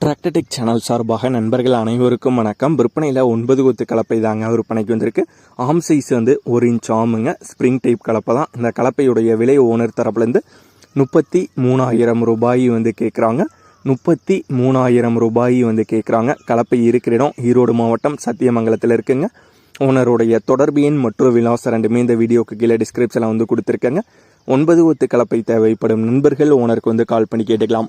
Tractor Tech channel சார்பாக நண்பர்கள் அனைவருக்கும் வணக்கம். விற்பனையில் ஒன்பது கொத்து கலப்பை தாங்க விற்பனைக்கு வந்திருக்கு. ஆம் சைஸ் வந்து ஒரு இன்ச் ஆமுங்க ஸ்ப்ரிங் டைப் கலப்பை தான். இந்த கலப்பையுடைய விலை ஓனர் தரப்புலேருந்து முப்பத்தி மூணாயிரம் ரூபாய் வந்து கேட்குறாங்க முப்பத்தி மூணாயிரம் ரூபாய் வந்து கேட்குறாங்க கலப்பை இருக்கிற இடம் ஈரோடு மாவட்டம் சத்தியமங்கலத்தில் இருக்குங்க. ஓனருடைய தொடர்பு எண் மற்றும் விலாசம் ரெண்டுமே இந்த வீடியோக்கு கீழே டிஸ்கிரிப்ஷனில் வந்து கொடுத்துருக்கேங்க. ஒன்பது ஒத்து கலப்பை தேவைப்படும் நண்பர்கள் ஓனருக்கு வந்து கால் பண்ணி கேட்டுக்கலாம்.